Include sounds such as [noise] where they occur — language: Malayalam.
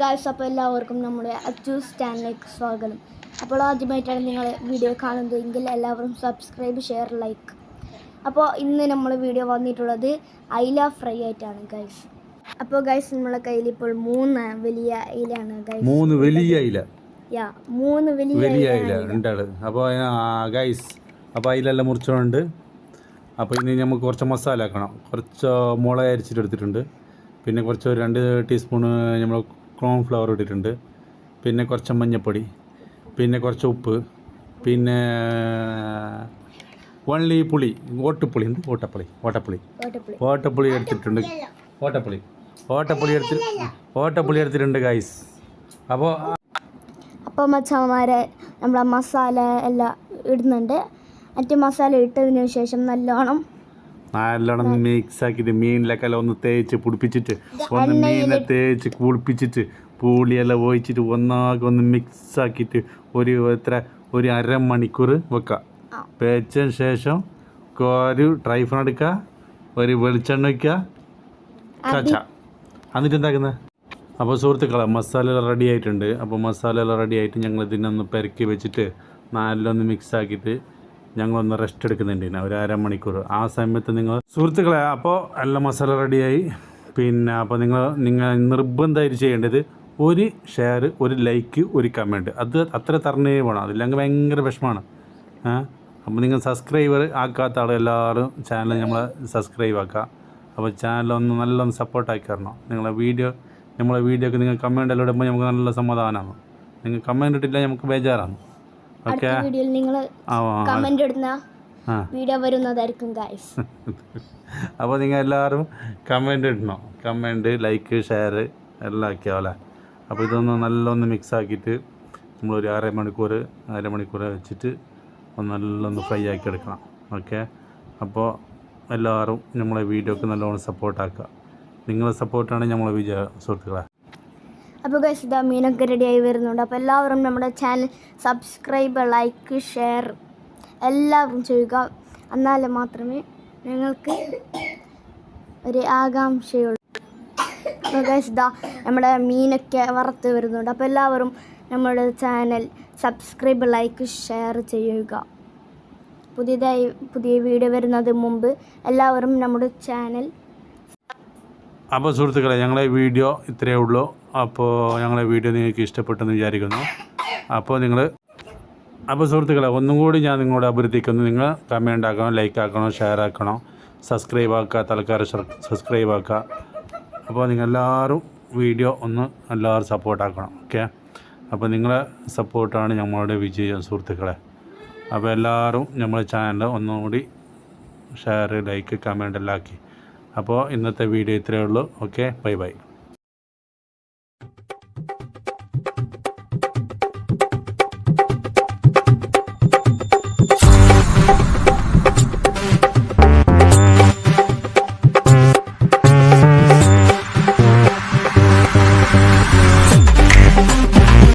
ഗായ്സ് അപ്പോൾ എല്ലാവർക്കും നമ്മുടെ അച്ചൂസ് ചാനലിലേക്ക് സ്വാഗതം. അപ്പോൾ ആദ്യമായിട്ടാണ് നിങ്ങൾ വീഡിയോ കാണുന്നതെങ്കിൽ എല്ലാവരും സബ്സ്ക്രൈബ് ഷെയർ ലൈക്ക് അപ്പോൾ ഇന്ന് നമ്മൾ വീഡിയോ വന്നിട്ടുള്ളത് ഐല ഫ്രൈ ആയിട്ടാണ് ഗൈസ് അപ്പോൾ ഗൈസ് നമ്മളെ കയ്യിൽ ഇപ്പോൾ മൂന്ന് വലിയ ഐലാണ് ഗൈസ് മൂന്ന് വലിയ ഇല യാ മൂന്ന് വലിയ വലിയ ഐല ഉണ്ടാട് അപ്പോൾ ഗൈസ് അപ്പോൾ അതിലെല്ലാം മുറിച്ചുകൊണ്ട് അപ്പോൾ ഇനി നമുക്ക് കുറച്ച് മസാല ആക്കണം. കുറച്ച് മുളക് അരിച്ചിട്ട് എടുത്തിട്ടുണ്ട്. പിന്നെ കുറച്ച് രണ്ട് ടീസ്പൂണ് നമ്മൾ കോൺഫ്ലവർ ഇട്ടിട്ടുണ്ട്. പിന്നെ കുറച്ച് മഞ്ഞപ്പൊടി പിന്നെ കുറച്ച് ഉപ്പ് പിന്നെ വള്ളി പുളി ഓട്ടുപുളി എന്ത്? ഓട്ടപ്പുളി ഓട്ടപ്പുളി. ഓട്ടപ്പുളി. എടുത്തിട്ടുണ്ട്. ഓട്ടപ്പുളി. ഓട്ടപ്പുളി എടുത്ത് ഓട്ടപ്പുളി എടുത്തിട്ടുണ്ട് ഗൈസ് അപ്പോൾ അപ്പോൾ മച്ചന്മാരെ നമ്മൾ മസാല എല്ലാം ഇടുന്നുണ്ട്. മറ്റേ മസാല ഇട്ടതിന് ശേഷം നല്ലോണം നല്ലോണം മിക്സ് ആക്കിയിട്ട് മീനിലൊക്കെ ഒന്ന് തേച്ച് പിടിപ്പിച്ചിട്ട് ഒന്ന് മീനെ തേച്ച് കുളിപ്പിച്ചിട്ട് പുളിയെല്ലാം ഒഴിച്ചിട്ട് ഒന്നാകെ ഒന്ന് മിക്സ് ആക്കിയിട്ട് ഒരു എത്ര ഒരു അരമണിക്കൂർ വെക്കാം. ആ. വെച്ചതിന് ശേഷം ഒരു ഡ്രൈ ഫ്രൂൺ എടുക്കുക ഒരു വെളിച്ചെണ്ണ വയ്ക്കുക കച്ച എന്നിട്ട് എന്താക്കുന്നത് അപ്പോൾ സുഹൃത്തുക്കളെ മസാല എല്ലാം റെഡി ആയിട്ടുണ്ട്. അപ്പോൾ മസാല എല്ലാം റെഡി ആയിട്ട് ഞങ്ങൾ ഇതിനൊന്ന് പെരക്കി വെച്ചിട്ട് നല്ലൊന്ന് മിക്സ് ആക്കിയിട്ട് ഞങ്ങളൊന്ന് റെസ്റ്റ് എടുക്കുന്നുണ്ട് ഒരു അരമണിക്കൂർ. ആ സമയത്ത് നിങ്ങൾ സുഹൃത്തുക്കളെ അപ്പോൾ എല്ലാം മസാല റെഡിയായി പിന്നെ അപ്പോൾ നിങ്ങൾ നിങ്ങൾ നിർബന്ധമായിട്ട് ചെയ്യേണ്ടത് ഒരു ഷെയർ ഒരു ലൈക്ക് ഒരു കമന്റ് അത് അത്ര തരണേ വേണം. അതില്ലെങ്കിൽ ഭയങ്കര വിഷമമാണ്. അപ്പോൾ നിങ്ങൾ സബ്സ്ക്രൈബർ ആക്കാത്ത ആൾ എല്ലാവരും ചാനൽ നമ്മൾ സബ്സ്ക്രൈബ് ആക്കുക. അപ്പോൾ ചാനലൊന്ന് നല്ലൊന്ന് സപ്പോർട്ടാക്കി തരണം. നിങ്ങളെ വീഡിയോ നമ്മളെ വീഡിയോ ഒക്കെ നിങ്ങൾ കമന്റ് എല്ലാം ഇടുമ്പോൾ നമുക്ക് നല്ല സമാധാനമാണ്. നിങ്ങൾ കമന്റ് ഇട്ടില്ല നമുക്ക് ബേജാറാണ്. അടുത്ത വീഡിയോയിൽ നിങ്ങൾ കമന്റ് ഇടുന്ന വീഡിയോ വരുന്നതായിരിക്കും ഗൈസ് [laughs] അപ്പോൾ നിങ്ങൾ എല്ലാവരും കമന്റ് ഇടണം. കമന്റ് ലൈക്ക് ഷെയർ എല്ലാം ആക്കിയാവല്ലേ അപ്പോൾ ഇതൊന്ന് നല്ലൊന്ന് മിക്സ് ആക്കിയിട്ട് നമ്മളൊരു അര മണിക്കൂർ അരമണിക്കൂർ വെച്ചിട്ട് ഒന്ന് നല്ലൊന്ന് ഫ്രൈ ആക്കി എടുക്കണം. ഓക്കെ അപ്പോൾ എല്ലാവരും നമ്മളെ വീഡിയോക്ക് നല്ലോണം സപ്പോർട്ടാക്കുക നിങ്ങളെ സപ്പോർട്ടാണ് നമ്മളെ വിജയ സുഹൃത്തുക്കളെ. അപ്പോൾ ഗൈസ് ഇതാ മീനൊക്കെ റെഡിയായി വരുന്നുണ്ട്. അപ്പോൾ എല്ലാവരും നമ്മുടെ ചാനൽ സബ്സ്ക്രൈബ് ലൈക്ക് ഷെയർ എല്ലാവരും ചെയ്യുക. എന്നാലേ മാത്രമേ ഞങ്ങൾക്ക് ഒരു ആകാംക്ഷയുള്ളൂ. അപ്പോൾ ഗൈസ് ഇതാ നമ്മുടെ മീനൊക്കെ വറുത്ത് വരുന്നുണ്ട്. അപ്പോൾ എല്ലാവരും നമ്മുടെ ചാനൽ സബ്സ്ക്രൈബ് ലൈക്ക് ഷെയർ ചെയ്യുക. പുതിയതായി പുതിയ വീഡിയോ വരുന്നത് മുമ്പ് എല്ലാവരും നമ്മുടെ ചാനൽ അപ്പോൾ സുഹൃത്തുക്കളെ ഞങ്ങളെ വീഡിയോ ഇത്രയേ ഉള്ളൂ. അപ്പോൾ ഞങ്ങളെ വീഡിയോ നിങ്ങൾക്ക് ഇഷ്ടപ്പെട്ടെന്ന് വിചാരിക്കുന്നു. അപ്പോൾ നിങ്ങൾ അപ്പോൾ സുഹൃത്തുക്കളെ ഒന്നും കൂടി ഞാൻ നിങ്ങളോട് അഭ്യർത്ഥിക്കുന്നു. നിങ്ങൾ കമന്റ് ആക്കണം ലൈക്ക് ആക്കണം ഷെയർ ആക്കണം സബ്സ്ക്രൈബ് ആക്കുക തൽക്കാലം സബ്സ്ക്രൈബ് ആക്കുക. അപ്പോൾ നിങ്ങൾ എല്ലാവരും വീഡിയോ ഒന്ന് എല്ലാവരും സപ്പോർട്ടാക്കണം ഓക്കെ അപ്പോൾ നിങ്ങളെ സപ്പോർട്ടാണ് ഞങ്ങളുടെ വിജയം സുഹൃത്തുക്കളെ. അപ്പോൾ എല്ലാവരും നമ്മുടെ ചാനൽ ഒന്നുകൂടി ഷെയർ ലൈക്ക് കമന്റ് എല്ലാം ആക്കി. അപ്പോൾ ഇന്നത്തെ വീഡിയോ ഇത്രയേ ഉള്ളൂ. Okay bye bye